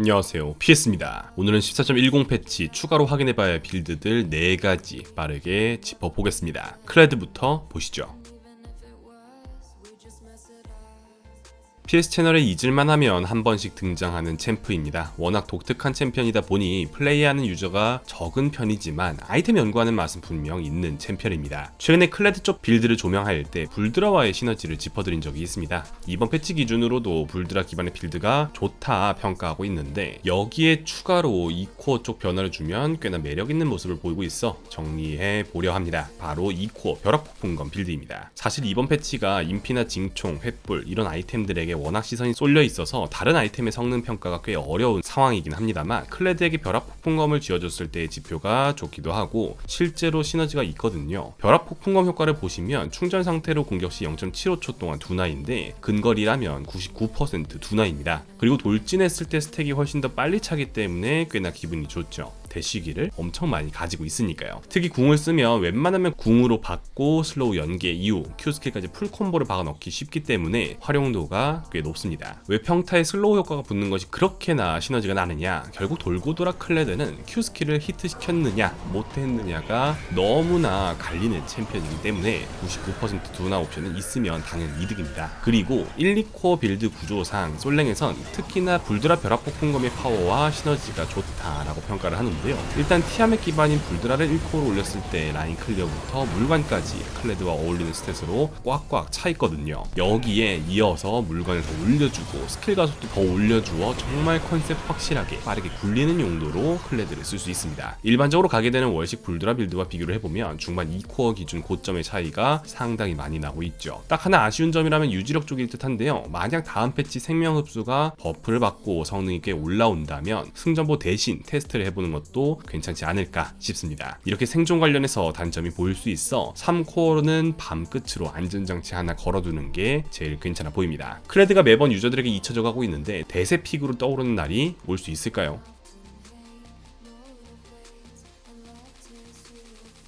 안녕하세요. PS입니다. 오늘은 14.10 패치 추가로 확인해봐야 할 빌드들 4가지 빠르게 짚어보겠습니다. 클레드부터 보시죠 PS 채널에 잊을만 하면 한 번씩 등장하는 챔프입니다. 워낙 독특한 챔피언이다 보니 플레이하는 유저가 적은 편이지만 아이템 연구하는 맛은 분명 있는 챔피언입니다. 최근에 클레드 쪽 빌드를 조명할 때 불드라와의 시너지를 짚어드린 적이 있습니다. 이번 패치 기준으로도 불드라 기반의 빌드가 좋다 평가하고 있는데 여기에 추가로 이코어 쪽 변화를 주면 꽤나 매력 있는 모습을 보이고 있어 정리해 보려 합니다. 바로 이코어 벼락폭풍검 빌드입니다. 사실 이번 패치가 인피나 징총, 횃불 이런 아이템들에게 워낙 시선이 쏠려 있어서 다른 아이템의 성능 평가가 꽤 어려운 상황이긴 합니다만 클레드에게 벼락 폭풍검을 쥐어줬을 때의 지표가 좋기도 하고 실제로 시너지가 있거든요. 벼락 폭풍검 효과를 보시면 충전 상태로 공격 시 0.75초 동안 두나인데 근거리라면 99% 두나입니다. 그리고 돌진했을 때 스택이 훨씬 더 빨리 차기 때문에 꽤나 기분이 좋죠. 대시기를 엄청 많이 가지고 있으니까요. 특히 궁을 쓰면 웬만하면 궁으로 받고 슬로우 연계 이후 Q 스킬까지 풀 콤보를 박아 넣기 쉽기 때문에 활용도가 꽤 높습니다. 왜 평타에 슬로우 효과가 붙는 것이 그렇게나 시너지가 나느냐? 결국 돌고 돌아 클레드는 Q 스킬을 히트 시켰느냐 못했느냐가 너무나 갈리는 챔피언이기 때문에 99% 두나 옵션은 있으면 당연 이득입니다. 그리고 1, 2코어 빌드 구조상 솔랭에선 특히나 불드라 벼락 폭풍검의 파워와 시너지가 좋다라고 평가를 하는데 요. 일단 티아멧 기반인 불드라를 1코어로 올렸을 때 라인 클리어부터 물관까지 클레드와 어울리는 스탯으로 꽉꽉 차 있거든요. 여기에 이어서 물건을 더 올려주고 스킬 가속도 더 올려주어 정말 컨셉 확실하게 빠르게 굴리는 용도로 클레드를 쓸 수 있습니다. 일반적으로 가게 되는 월식 불드라 빌드와 비교를 해보면 중반 2코어 기준 고점의 차이가 상당히 많이 나고 있죠. 딱 하나 아쉬운 점이라면 유지력 쪽일 듯한데요. 만약 다음 패치 생명 흡수가 버프를 받고 성능이 꽤 올라온다면 승전보 대신 테스트를 해보는 것도 괜찮지 않을까 싶습니다. 이렇게 생존 관련해서 단점이 보일 수 있어 3코어는 밤 끝으로 안전장치 하나 걸어두는 게 제일 괜찮아 보입니다. 크레드가 매번 유저들에게 잊혀져 가고 있는데 대세 픽으로 떠오르는 날이 올 수 있을까요?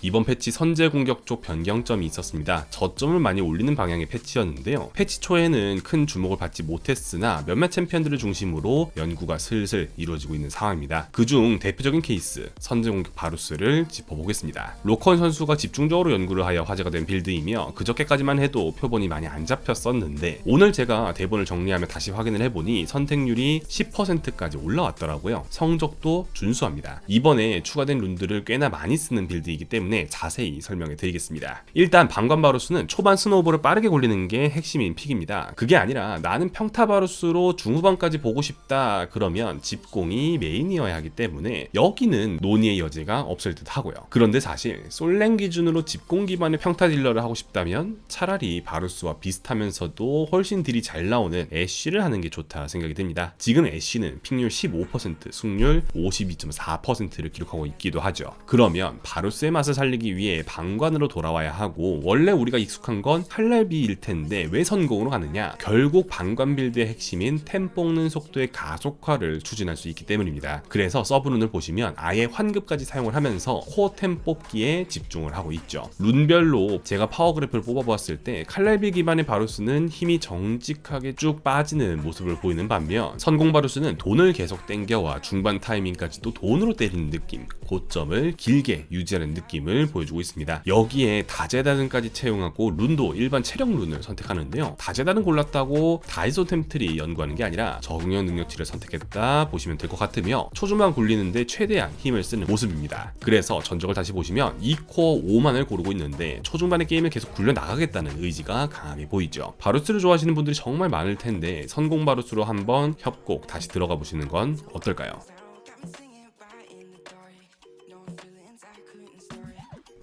이번 패치 선제 공격 쪽 변경점이 있었습니다. 저점을 많이 올리는 방향의 패치였는데요. 패치 초에는 큰 주목을 받지 못했으나 몇몇 챔피언들을 중심으로 연구가 슬슬 이루어지고 있는 상황입니다. 그중 대표적인 케이스 선제 공격 바루스를 짚어보겠습니다. 로컨 선수가 집중적으로 연구를 하여 화제가 된 빌드이며 그저께까지만 해도 표본이 많이 안 잡혔었는데 오늘 제가 대본을 정리하며 다시 확인을 해보니 선택률이 10%까지 올라왔더라고요. 성적도 준수합니다. 이번에 추가된 룬들을 꽤나 많이 쓰는 빌드이기 때문에 때문에 자세히 설명해 드리겠습니다. 일단 방관 바루스는 초반 스노우볼을 빠르게 굴리는 게 핵심인 픽입니다. 그게 아니라 나는 평타 바루스로 중후반까지 보고 싶다 그러면 집공이 메인이어야 하기 때문에 여기는 논의의 여지가 없을 듯 하고요. 그런데 사실 솔랭 기준으로 집공 기반의 평타 딜러를 하고 싶다면 차라리 바루스와 비슷하면서도 훨씬 딜이 잘 나오는 애쉬를 하는 게 좋다 생각이 듭니다. 지금 애쉬는 픽률 15%, 승률 52.4%를 기록하고 있기도 하죠. 그러면 바루스의 맛을 살리기 위해 방관으로 돌아와야 하고 원래 우리가 익숙한 건 칼날비일 텐데 왜 선공으로 가느냐? 결국 방관 빌드의 핵심인 템 뽑는 속도의 가속화를 추진할 수 있기 때문입니다. 그래서 서브룬을 보시면 아예 환급까지 사용을 하면서 코어 템 뽑기에 집중을 하고 있죠. 룬별로 제가 파워 그래프를 뽑아보았을 때 칼날비 기반의 바루스는 힘이 정직하게 쭉 빠지는 모습을 보이는 반면 선공 바루스는 돈을 계속 땡겨와 중반 타이밍까지도 돈으로 때리는 느낌, 고점을 길게 유지하는 느낌을 보여주고 있습니다. 여기에 다재다능까지 채용하고 룬도 일반 체력 룬을 선택하는데요. 다재다능 골랐다고 다이소 템트리 연구하는 게 아니라 적응형 능력치를 선택했다 보시면 될 것 같으며 초중반 굴리는데 최대한 힘을 쓰는 모습입니다. 그래서 전적을 다시 보시면 2코어 5만을 고르고 있는데 초중반의 게임을 계속 굴려 나가겠다는 의지가 강하게 보이죠. 바루스를 좋아하시는 분들이 정말 많을 텐데 선공 바루스로 한번 협곡 다시 들어가 보시는 건 어떨까요?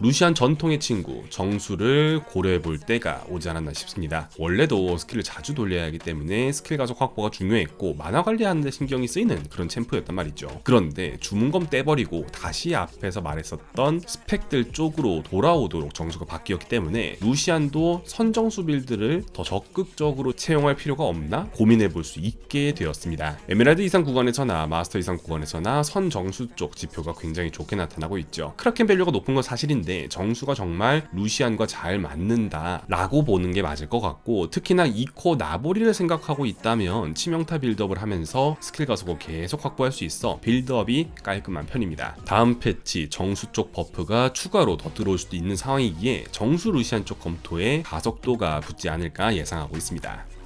루시안 전통의 친구 정수를 고려해 볼 때가 오지 않았나 싶습니다. 원래도 스킬을 자주 돌려야 하기 때문에 스킬 가속 확보가 중요했고 만화 관리하는데 신경이 쓰이는 그런 챔프였단 말이죠. 그런데 주문검 떼버리고 다시 앞에서 말했었던 스펙들 쪽으로 돌아오도록 정수가 바뀌었기 때문에 루시안도 선정수 빌드를 더 적극적으로 채용할 필요가 없나 고민해 볼 수 있게 되었습니다. 에메랄드 이상 구간에서나 마스터 이상 구간에서나 선정수 쪽 지표가 굉장히 좋게 나타나고 있죠. 크라켄 밸류가 높은 건 사실인데 있는데 정수가 정말 루시안과 잘 맞는다라고 보는 게 맞을 것 같고 특히나 이코 나보리를 생각하고 있다면 치명타 빌드업을 하면서 스킬 가속을 계속 확보할 수 있어 빌드업이 깔끔한 편입니다. 다음 패치 정수 쪽 버프가 추가로 더 들어올 수도 있는 상황이기에 정수 루시안 쪽 검토에 가속도가 붙지 않을까 예상하고 있습니다.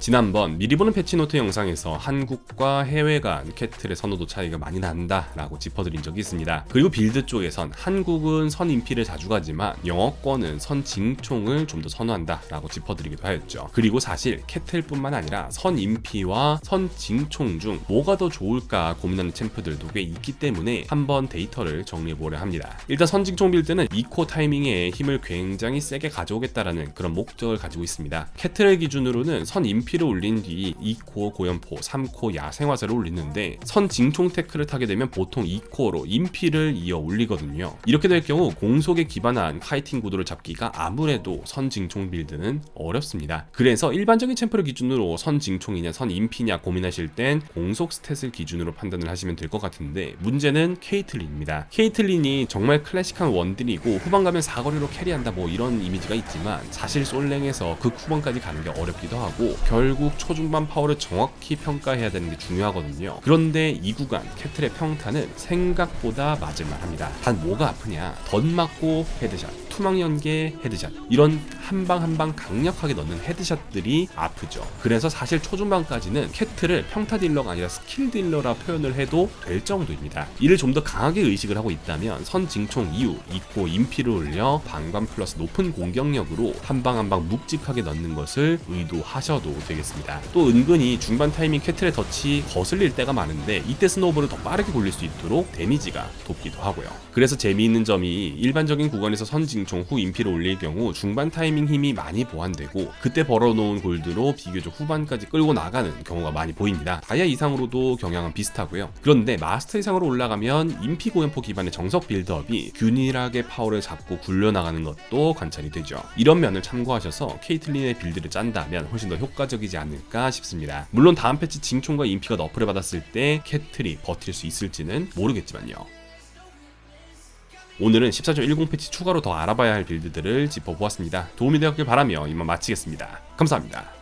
지난번 미리 보는 패치노트 영상에서 한국과 해외 간 캐틀의 선호도 차이가 많이 난다 라고 짚어드린 적이 있습니다. 그리고 빌드 쪽에선 한국은 선 인피를 자주 가지만 영어권은 선 징총을 좀 더 선호한다 라고 짚어드리기도 하였죠. 그리고 사실 캐틀뿐만 아니라 선 인피와 선 징총 중 뭐가 더 좋을까 고민하는 챔프들도 꽤 있기 때문에 한번 데이터를 정리해 보려 합니다. 일단 선 징총 빌드는 2코 타이밍에 힘을 굉장히 세게 가져오겠다라는 그런 목적을 가지고 있습니다. 캐틀을 기준으로는 선 인피 를 올린 뒤 2코 고연포, 3코 야생화살을 올리는데 선징총 테크를 타게 되면 보통 2코로 인피를 이어 올리거든요. 이렇게 될 경우 공속에 기반한 카이팅 구도를 잡기가 아무래도 선징총 빌드는 어렵습니다. 그래서 일반적인 챔프를 기준으로 선징총이냐 선인피냐 고민하실 땐 공속 스탯을 기준으로 판단을 하시면 될 것 같은데 문제는 케이틀린입니다. 케이틀린이 정말 클래식한 원딜이고 후반 가면 사거리로 캐리한다 뭐 이런 이미지가 있지만 사실 솔랭에서 그 후반까지 가는 게 어렵기도 하고 결국 초중반 파워를 정확히 평가해야 되는 게 중요하거든요. 그런데 이 구간 캐틀의 평타는 생각보다 맞을만합니다. 단 뭐가 아프냐? 덧 맞고 헤드샷, 투망 연계 헤드샷 이런 한 방 한 방 강력하게 넣는 헤드샷들이 아프죠. 그래서 사실 초중반까지는 캐틀을 평타 딜러가 아니라 스킬 딜러라 표현을 해도 될 정도입니다. 이를 좀 더 강하게 의식을 하고 있다면 선징총 이후 2코 인피를 올려 방관 플러스 높은 공격력으로 한 방 한 방 묵직하게 넣는 것을 의도하셔도 되겠습니다. 또 은근히 중반 타이밍 캐틀의 덫이 거슬릴 때가 많은데 이때 스노우볼을 더 빠르게 굴릴 수 있도록 데미지가 돕기도 하고요. 그래서 재미있는 점이 일반적인 구간에서 선징 총후 인피를 올릴 경우 중반 타이밍 힘이 많이 보완되고 그때 벌어놓은 골드로 비교적 후반까지 끌고 나가는 경우가 많이 보입니다. 다이아 이상으로도 경향은 비슷하고요. 그런데 마스터 이상으로 올라가면 인피 고연포 기반의 정석 빌드업이 균일하게 파워를 잡고 굴려나가는 것도 관찰이 되죠. 이런 면을 참고하셔서 케이틀린의 빌드를 짠다면 훨씬 더 효과적이지 않을까 싶습니다. 물론 다음 패치 징총과 인피가 너프를 받았을 때 캐틀이 버틸 수 있을지는 모르겠지만요. 오늘은 14.10 패치 추가로 더 알아봐야 할 빌드들을 짚어보았습니다. 도움이 되었길 바라며 이만 마치겠습니다. 감사합니다.